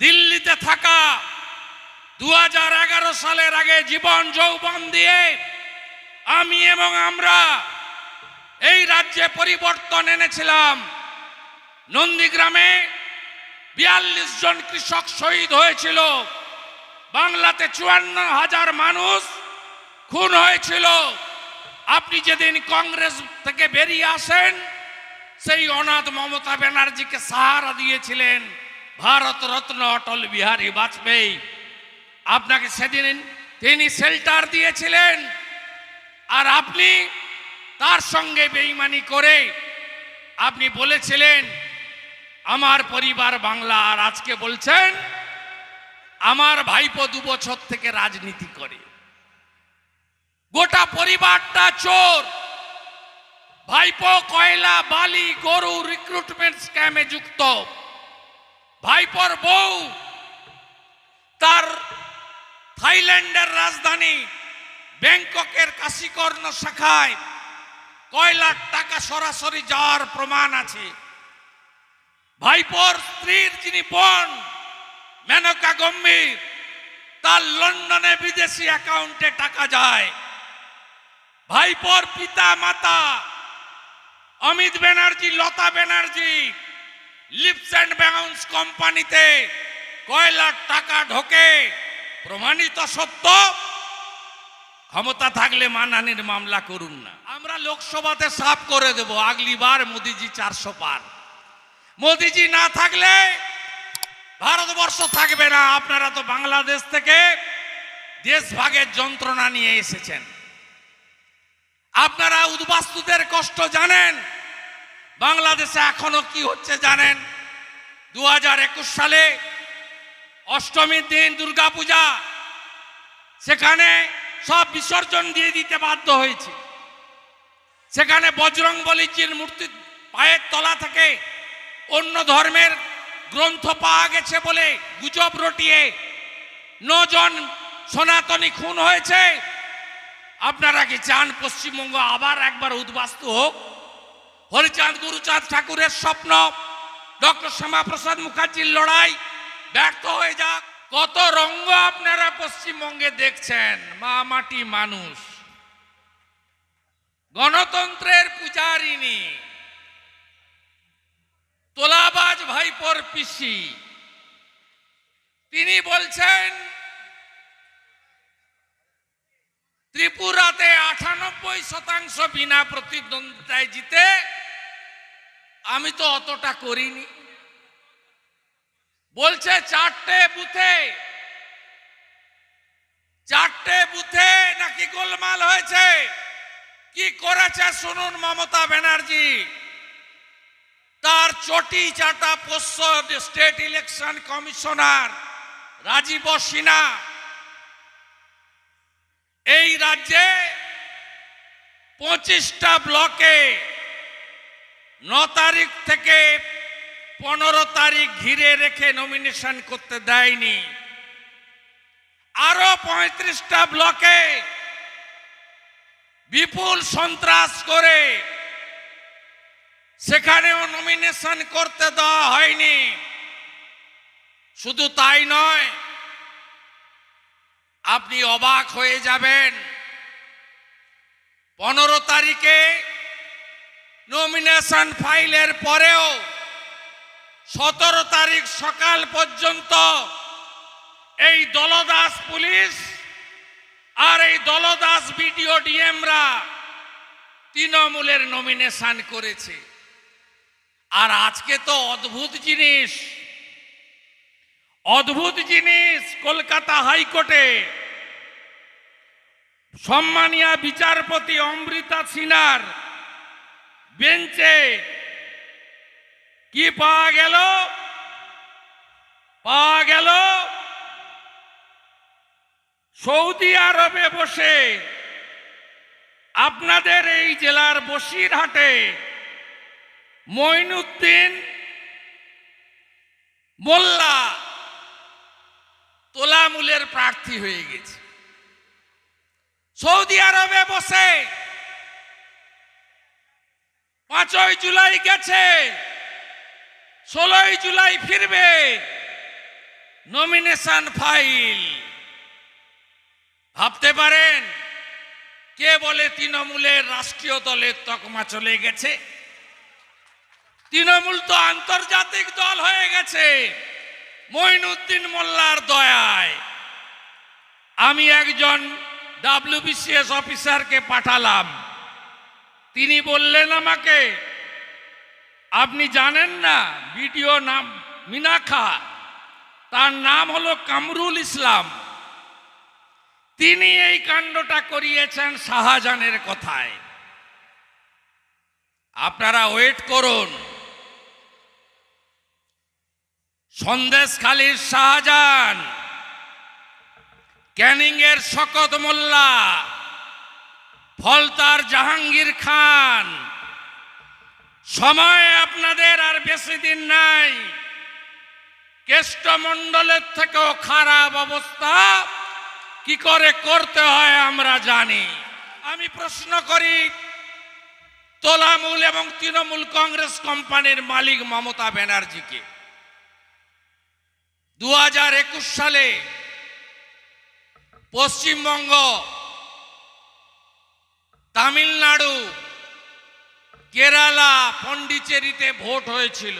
দিল্লিতে থাকা দু হাজার এগারো সালের আগে জীবন যৌবন দিয়ে আমি এবং আমরা এই রাজ্যে পরিবর্তন এনেছিলাম। নন্দীগ্রামে বিয়াল্লিশ জন কৃষক শহীদ হয়েছিল। বাংলাতে চুয়ান্ন হাজার মানুষ খুন হয়েছিল। আপনি যেদিন কংগ্রেস থেকে বেরিয়ে আসেন, সেই অনাথ মমতা ব্যানার্জিকে সাহারা দিয়েছিলেন। ভারত রত্ন অটল বিহারী বাজপেয়ী। আপনাকে সেদিন তিনি শেল্টার দিয়েছিলেন। আর আপনি তার সঙ্গে বেইমানি করে আপনি বলেছিলেন, আমার পরিবার বাংলা, আর আজকে বলছেন, আমার ভাইপো দু বছর থেকে রাজনীতি করে। গোটা পরিবারটা চোর। ভাইপো কয়লা, বালি, গরু রিক্রুটমেন্ট স্ক্যামে যুক্ত। ভাইপোর বউ, তার থাইল্যান্ডের রাজধানী ব্যাংককের কাশীকর্ণ শাখায় কয়লার টাকা সরাসরি যাওয়ার প্রমাণ আছে। ভাইপোর স্ত্রীর যিনি বোন, মেনকা গম্ভীর, তার লন্ডনে বিদেশি অ্যাকাউন্টে টাকা যায়। ভাইপর পিতা মাতা Amit Banerjee, Lata Banerjee leaps and bounds কোম্পানিতে কয়লার টাকা ঢোকে, প্রমাণিত সত্য? ক্ষমতা থাকলে মানহানির মামলা করুন না। আমরা লোকসভাতে সাফ করে দেব, আগলিবার মোদিজি চারশো পার। মোদিজি না থাকলে ভারতবর্ষ থাকবে না। আপনারা তো বাংলাদেশ থেকে দেশ ভাগের যন্ত্রণা নিয়ে এসেছেন। আপনারা উদ্বাস্তুদের কষ্ট জানেন বাংলাদেশে এখনও কি হচ্ছে জানেন? দু হাজার একুশ সালে অষ্টমীর দিন দুর্গাপূজা। সেখানে সব বিসর্জন দিয়ে দিতে বাধ্য হয়েছে। সেখানে বজরং বলিজির মূর্তি পায়ের তলা থেকে অন্য ধর্মের গ্রন্থ পাওয়া গেছে বলে গুজব রটিয়ে নজন সনাতনী খুন হয়েছে। আপনারা কি চান পশ্চিমবঙ্গ আবার একবার উদ্বাস্তু হোক? হরিচাঁদ, গুরুচাঁদ ঠাকুরের স্বপ্ন। ডক্টর শ্যামাপ্রসাদ মুখার্জির লড়াই ব্যর্থ হয়ে যাক। কত রঙ্গ আপনারা পশ্চিমবঙ্গে দেখছেন, মা মাটি মানুষ। গণতন্ত্রের পূজারিণী, তোলাবাজ ভাইপোর পিসি। তিনি বলছেন, ত্রিপুরাতে আটানব্বই শতাংশ বিনা প্রতিদ্বন্দ্বিতায় জিতে আমি তো অতটা করিনি। বলছে, চারটে বুথে। চারটে বুথে নাকি গোলমাল হয়েছে? কি করেছে শুনুন মমতা ব্যানার্জি। তার চটি চাটা পোষ্য state election commissioner Rajiv Sinha. এই রাজ্যে পঁচিশটা ব্লকে ন তারিখ থেকে পনেরো তারিখ ঘিরে রেখে নমিনেশন করতে দেয়নি। আরও পঁয়ত্রিশটা ব্লকে বিপুল সন্ত্রাস করে সেখানেও নমিনেশন করতে দেওয়া হয়নি। শুধু তাই নয়, আপনি অবাক হয়ে যাবেন। পনেরো তারিখে নমিনেশন ফাইলের পরেও সতেরো তারিখ সকাল পর্যন্ত এই দলদাস পুলিশ আর এই দলদাস বিডিও ডিএমরা তৃণমূলের নমিনেশন করেছে। আর আজকে তো অদ্ভুত জিনিস অদ্ভুত জিনিস কলকাতা হাইকোর্টে। সম্মানীয় বিচারপতি অমৃতা সিনহার বেঞ্চে কি পাওয়া গেল? পাওয়া গেল সৌদি আরবে বসে। আপনাদের এই জেলার বসিরহাটে মইনুদ্দিন মোল্লা তোলামূলের প্রার্থী হয়ে গেছে। সৌদি আরবে বসে পাঁচই জুলাই গেছে, ষোলোই জুলাই ফিরবে নমিনেশন ফাইল ভাবতে পারেন, কে বলে তৃণমূলের রাষ্ট্রীয় দলের তকমা চলে গেছে? তৃণমূল তো আন্তর্জাতিক দল হয়ে গেছে মঈনুদ্দিন মোল্লার দয়ায়। আমি একজন ডাব্লিউবিসিএস অফিসারকে পাঠালাম। তিনি বললেন আমাকে, আপনি জানেন না বিডিও নাম মিনাখা তার নাম হলো কামরুল ইসলাম। তিনি এই কাণ্ডটা করিয়েছেন শাহজাহানের কথায়। আপনারা ওয়েট করুন। সন্দেশ সন্দেশখালীর শাহজাহান ক্যানিং এর শকত মোল্লা ফলতার জাহাঙ্গীর খান। সময় আপনাদের আর বেশি দিন নাই। কেষ্টমণ্ডলের থেকেও খারাপ অবস্থা। কি করে করতে হয় আমরা জানি। আমি প্রশ্ন করি, তোলামূল এবং তৃণমূল কংগ্রেস কোম্পানির মালিক মমতা ব্যানার্জিকে। দু হাজার একুশ সালে পশ্চিমবঙ্গ তামিলনাড়ু, কেরালা, পন্ডিচেরিতে ভোট হয়েছিল।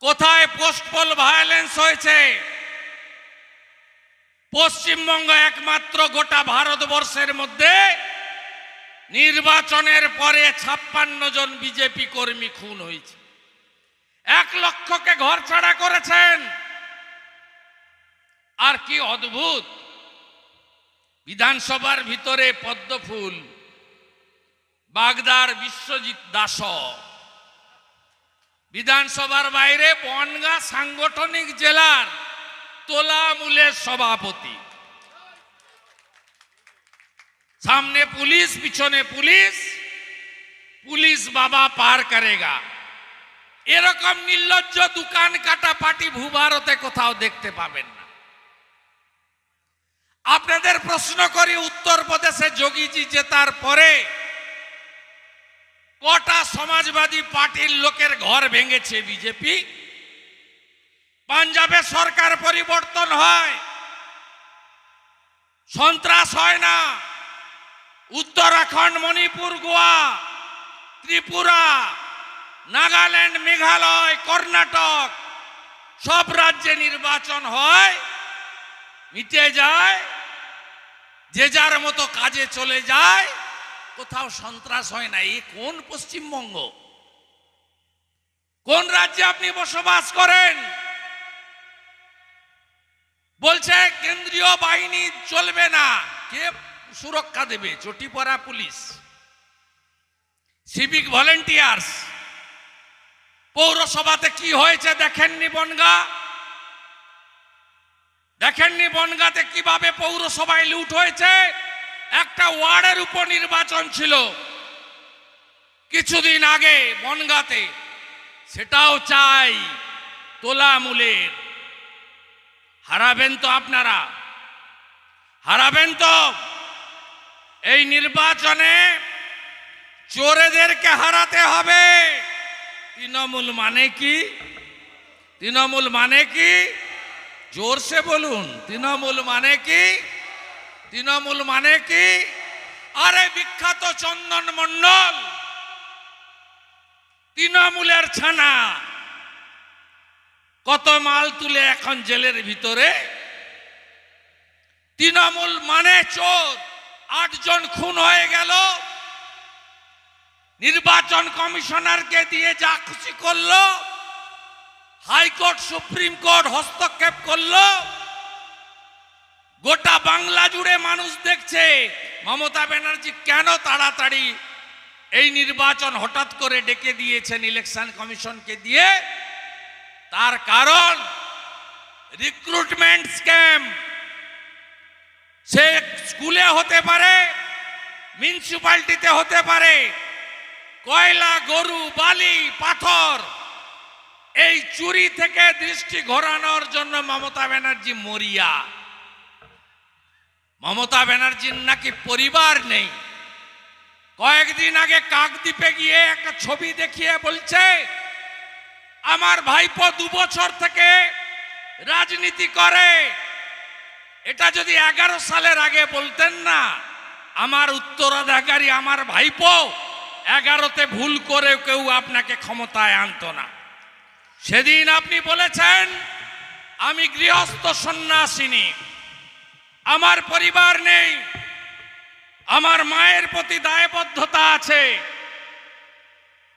কোথায় পোস্টপল ভায়োলেন্স হয়েছে? পশ্চিমবঙ্গ একমাত্র গোটা ভারতবর্ষের মধ্যে নির্বাচনের পরে ছাপ্পান্ন জন বিজেপি কর্মী খুন হয়েছে। এক লক্ষকে ঘর ছাড়া করেছেন। আর কি অদ্ভুত! বিধানসভার ভিতরে পদ্মফুল, বাগদার বিশ্বজিৎ দাস। বিধানসভার বাইরে বনগা সাংগঠনিক জেলার তোলামূলের সভাপতি। সামনে পুলিশ, পিছনে পুলিশ পুলিশ বাবা পার করেগা। এরকম নির্লজ্জ দোকান কাটা পাটি ভূভারতে কোথাও দেখতে পাবেন আপনাদের প্রশ্ন করি উত্তরপ্রদেশে যোগীজি জেতার পরে কটা সমাজবাদী পার্টির লোকের ঘর ভেঙেছে বিজেপি? পাঞ্জাবে সরকার পরিবর্তন হয়, সন্ত্রাস হয় না, উত্তরাখণ্ড, মণিপুর, গোয়া, ত্রিপুরা, নাগাল্যান্ড, মেঘালয়, কর্ণাটক সব রাজ্যে নির্বাচন হয়, মিটে যায় যে যার মতো কাজে চলে যায়, কোথাও সন্ত্রাস হয় না। এই কোন পশ্চিমবঙ্গ? কোন রাজ্যে আপনি বসবাস করেন? বলছে, কেন্দ্রীয় বাহিনী চলবে না। কে সুরক্ষা দেবে? চটি চটিপড়া পুলিশ। Civic volunteers. পৌরসভাতে কি হয়েছে দেখেননি বনগা? দেখেননি বনগাতে কীভাবে পৌরসভায় লুট হয়েছে? একটা ওয়ার্ডের উপর নির্বাচন ছিল। কিছুদিন আগে বনগাতে, সেটাও চাই তোলামূলের। হারাবেন তো আপনারা। হারাবেন তো। এই নির্বাচনে চোরেদেরকে হারাতে হবে। তৃণমূল মানে কি? তৃণমূল মানে কি? জোরসে বলুন, তৃণমূল মানে কি? তৃণমূল মানে কি? আরে বিখ্যাত চন্দন মন্ডল তৃণমূলের ছানা, কত মাল তুলে এখন জেলের ভিতরে? তৃণমূল মানে চোর, আটজন খুন হয়ে গেল, নির্বাচন কমিশনারকে দিয়ে যা খুশি করল হাইকোর্ট সুপ্রিম কোর্ট হস্তক্ষেপ করল। গোটা বাংলা জুড়ে মানুষ দেখছে, মমতা ব্যানার্জি কেন তাড়াতাড়ি এই নির্বাচন হঠাৎ করে ডেকে দিয়েছেন ইলেকশন কমিশনকে দিয়ে? তার কারণ রিক্রুটমেন্ট স্ক্যাম। সে স্কুলে হতে পারে মিউনিসিপালিটিতে হতে পারে। কয়লা, গরু, বালি, পাথর এই চুরি থেকে দৃষ্টি ঘোরানোর জন্য মমতা ব্যানার্জি মরিয়া। মমতা ব্যানার্জির নাকি পরিবার নেই। কয়েকদিন আগে কাকদ্বীপে গিয়ে একটা ছবি দেখিয়ে বলছে, আমার ভাইপো দু বছর থেকে রাজনীতি করে। এটা যদি এগারো সালের আগে বলতেন না, আমার উত্তরাধিকারী, আমার ভাইপো এগারোতে ভুল করে কেউ আপনাকে ক্ষমতায় আনতো না। সেদিন আপনি বলেছেন, আমি গৃহস্থ সন্ন্যাসিনী, আমার পরিবার নেই, আমার মায়ের প্রতি দায়বদ্ধতা আছে,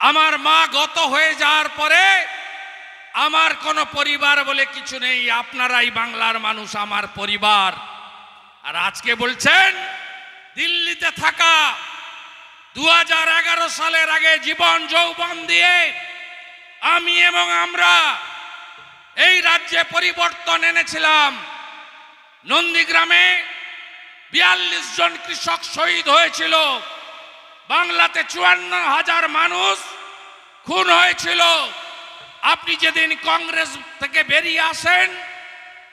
আমার মা গত হয়ে যাওয়ার পরে আমার কোনো পরিবার বলে কিছু নেই, আপনারাই বাংলার মানুষ, আমার পরিবার। আর আজকে বলছেন, দিল্লিতে থাকা দু হাজার এগারো সালের আগে জীবন যৌবন দিয়ে আমি এবং আমরা এই রাজ্যে পরিবর্তন এনেছিলাম। নন্দীগ্রামে বিয়াল্লিশ জন কৃষক শহীদ হয়েছিল। বাংলাতে চুয়ান্ন হাজার মানুষ খুন হয়েছিল। আপনি যেদিন কংগ্রেস থেকে বেরিয়ে আসেন,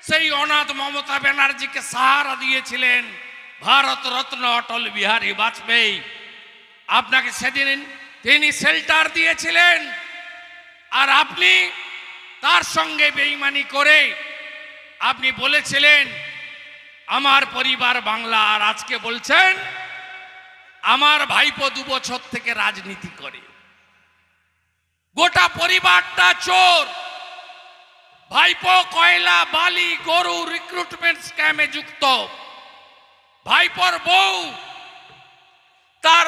সেই অনাথ মমতা ব্যানার্জিকে সাহারা দিয়েছিলেন, ভারত রত্ন, অটল বিহারী বাজপেয়ী। আপনাকে সেদিন তিনি শেল্টার দিয়েছিলেন। আর আপনি তার সঙ্গে বেইমানি করে আপনি বলেছিলেন, আমার পরিবার বাংলা। আর আজকে বলছেন, আমার ভাইপো দু বছর থেকে রাজনীতি করে। গোটা পরিবারটা চোর। ভাইপো কয়লা, বালি, গরু রিক্রুটমেন্ট স্ক্যামে যুক্ত। ভাইপোর বউ তার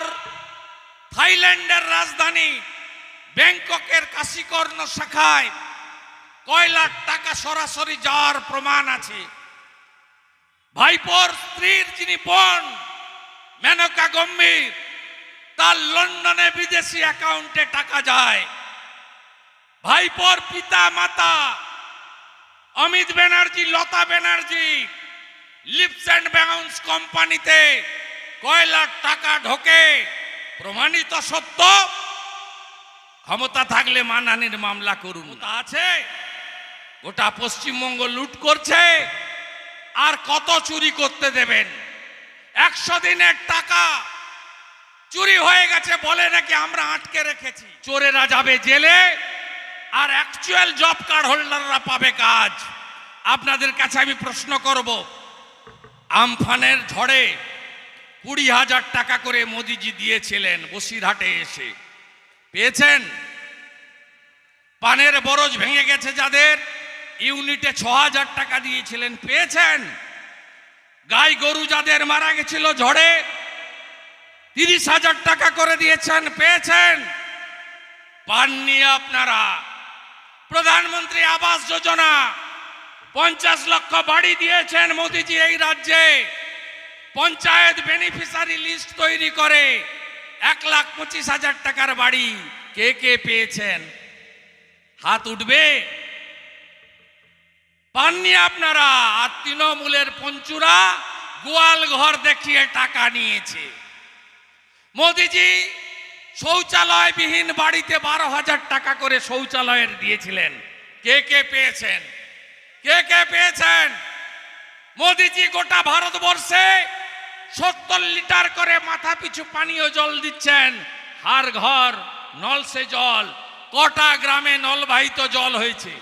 থাইল্যান্ডের রাজধানী ব্যাংককের কাশীকর্ণ শাখায় কয়লার টাকা সরাসরি যাওয়ার প্রমাণ আছে। ভাইপোর স্ত্রীর যিনি বোন, মেনকা গম্ভীর, তার লন্ডনে বিদেশি অ্যাকাউন্টে টাকা যায়। ভাইপোর পিতা, মাতা, Amit Banerjee, Lata Banerjee, leaps and bounds কোম্পানিতে কয়লার টাকা ঢোকে। প্রমাণিত সত্য ক্ষমতা থাকলে মানহানির মামলা করুন আছে। গোটা পশ্চিমবঙ্গ লুট করছে আর কত চুরি করতে দেবেন? একশো দিনের টাকা চুরি হয়ে গেছে বলে নাকি আমরা আটকে রেখেছি। চোরেরা যাবে জেলে আর অ্যাকচুয়াল জব কার্ড হোল্ডাররা পাবে কাজ। আপনাদের কাছে আমি প্রশ্ন করব আমফানের ঝড়ে কুড়ি হাজার টাকা করে মোদিজি দিয়েছিলেন বসিরহাটে এসে। পেয়েছেন? পানের বরজ ভেঙে গেছে যাদের। ইউনিটে ছ হাজার টাকা দিয়েছিলেন, পেয়েছেন? গাই গরু যাদের মারা গেছিল ঝড়ে তিরিশ হাজার টাকা করে দিয়েছেন, পেয়েছেন? পাননি আপনারা। প্রধানমন্ত্রী আবাস যোজনা, পঞ্চাশ লক্ষ বাড়ি দিয়েছেন মোদিজি এই রাজ্যে। পঞ্চায়েত বেনিফিসারি লিস্ট তৈরি করে। এক লাখ পঁচিশ হাজার টাকার বাড়ি কে কে পেয়েছেন? হাত উঠবে? পাননি আপনারা? আর তৃণমূলের পঞ্চুরা গোয়াল ঘর দেখিয়ে টাকা নিয়েছে। মোদিজি শৌচালয়বিহীন বাড়িতে বারো হাজার টাকা করে শৌচালয়ের দিয়েছিলেন। কে কে পেয়েছেন? কে কে পেয়েছেন? মোদিজি গোটা ভারতবর্ষে সত্তর লিটার করে মাথা পিছু পানীয় জল দিচ্ছেন। হার ঘর নল সে জল, কটা গ্রামে নলবাহিত জল হয়েছে।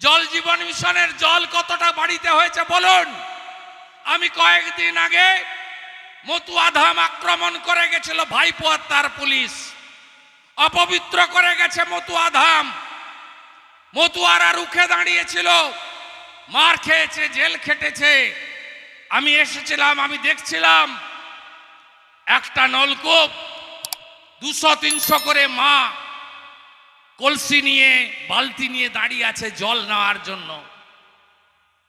জল জীবন মিশনের জল কতটা বাড়িতে হয়েছে বলুন। আমি কয়েকদিন আগে মতুয়াধাম আক্রমণ করে গেছিল ভাইপো তার পুলিশ। অপবিত্র করে গেছে মতুয়াধাম। মতুয়ারা রুখে দাঁড়িয়েছিল, মার খেয়েছে, জেল খেটেছে। আমি এসেছিলাম, আমি দেখছিলাম একটা নলকূপ, দুশো, তিনশো করে মা কলসি নিয়ে, বালতি নিয়ে দাঁড়িয়ে আছে জল নেওয়ার জন্য।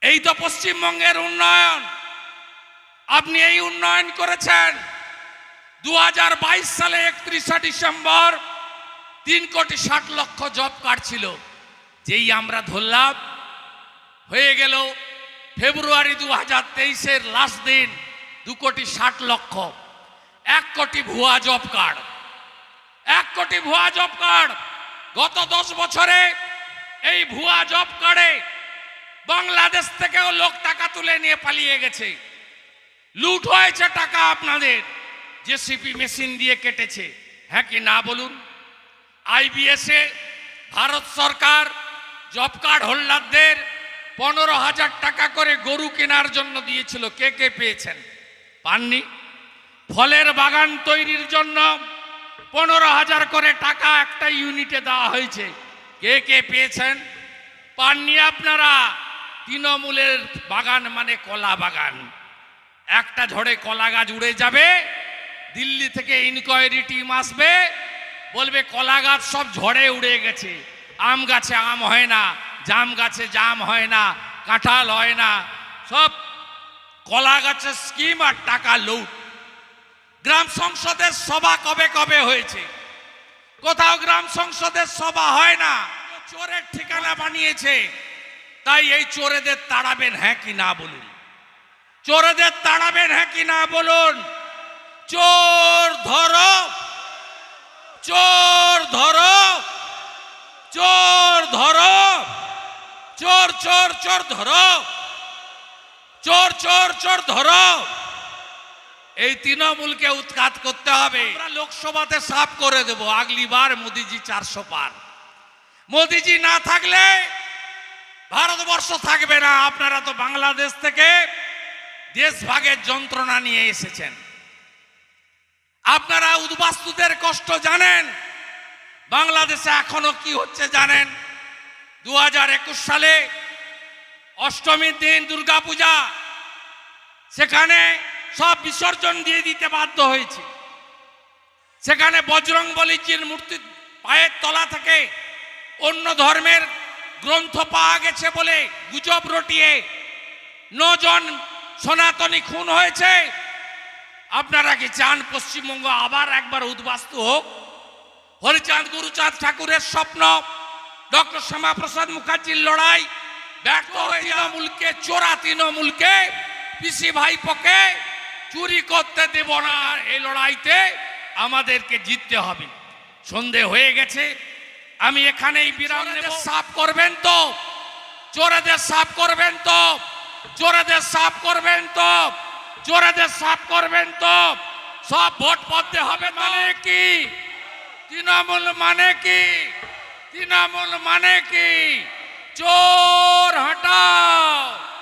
এই তো পশ্চিমবঙ্গের উন্নয়ন। আপনি এই উন্নয়ন করেছেন। দু হাজার বাইশ সালে একত্রিশে ডিসেম্বর তিন কোটি ষাট লক্ষ জব কার্ড ছিল। যেই আমরা ধরলাম, হয়ে গেল ফেব্রুয়ারি দু হাজার তেইশের লাস্ট দিন দু কোটি ষাট লক্ষ, এক কোটি ভুয়া জব কার্ড এক কোটি ভুয়া জব কার্ড গত দশ বছরে এই ভুয়া জব কার্ডে বাংলাদেশ থেকেও লোক টাকা তুলে নিয়ে পালিয়ে গেছে। লুট হয়েছে টাকা আপনাদের। জেসিপি মেশিন দিয়ে কেটেছে। হ্যাঁ কি না বলুন? আইবিএসে ভারত সরকার জব কার্ড হোল্ডারদের পনেরো হাজার টাকা করে গরু কেনার জন্য দিয়েছিল। কে কে পেয়েছেন? পাননি? ফলের বাগান তৈরির জন্য পনেরো হাজার করে টাকা একটা ইউনিটে দেওয়া হয়েছে। কে কে পেয়েছেন? পাননি আপনারা? তৃণমূলের বাগান মানে কলা বাগান। একটা ঝড়ে কলা গাছ উড়ে যাবে, দিল্লি থেকে ইনকোয়ারি টিম আসবে, বলবে কলা গাছ সব ঝড়ে উড়ে গেছে। আম গাছে আম হয় না। জাম গাছে জাম হয় না, কাঁঠাল হয় না, সব কলা গাছের স্কিম আর টাকা লুট। গ্রাম সংসদের সভা কবে কবে হয়েছে? কোথাও গ্রাম সংসদের সভা হয় না চোরের ঠিকানা বানিয়েছে। তাই এই চোরেদের তাড়াবেন হ্যাঁ কি না বলুন? চোরেদের তাড়াবেন হ্যাঁ কি না বলুন? চোর ধরো, চোর চোর চোর চোর ধরো। চোর চোর চোর ধরো। এই তৃণমূলকে উৎখাত করতে হবে। আমরা লোকসভাতে সাফ করে দেব। আগলিবার মোদিজি চারশো পার। মোদিজি না থাকলে ভারতবর্ষ থাকবে না। আপনারা তো বাংলাদেশ থেকে দেশ ভাগের যন্ত্রণা নিয়ে এসেছেন। আপনারা উদ্বাস্তুদের কষ্ট জানেন। বাংলাদেশে এখনও কি হচ্ছে জানেন? দু হাজার একুশ সালে অষ্টমীর দিন দুর্গাপূজা। সেখানে সব বিসর্জন দিয়ে দিতে বাধ্য হয়েছে। সেখানে বজরং বলিজির মূর্তি পায়ের তলা থেকে অন্য ধর্মের গ্রন্থ পাওয়া গেছে বলে গুজব রটিয়ে নজন সনাতনী খুন হয়েছে। আপনারা কি চান পশ্চিমবঙ্গ আবার একবার উদ্বাস্তু হোক? হরিচাঁদ, গুরুচাঁদ ঠাকুরের স্বপ্ন ডক্টর শ্যামাপ্রসাদ মুখার্জির লড়াই ব্যর্থ হয়ে তৃণমূলকে চোরা তৃণমূলকে পিসি ভাইপোকে চুরি করতে দেব না। এই লড়াইতে আমাদেরকে জিততে হবে। সন্ধে হয়ে গেছে। আমি এখানেই বিরাম সাফ করবেন তো। চোরেদের সাফ করবেন তো। চোরেদের সাফ করবেন তো। চোরেদের সাফ করবেন তো। সব ভোট পড়তে হবে মানে কি? তৃণমূল মানে কি? তৃণমূল মানে কি? চোর হটাও।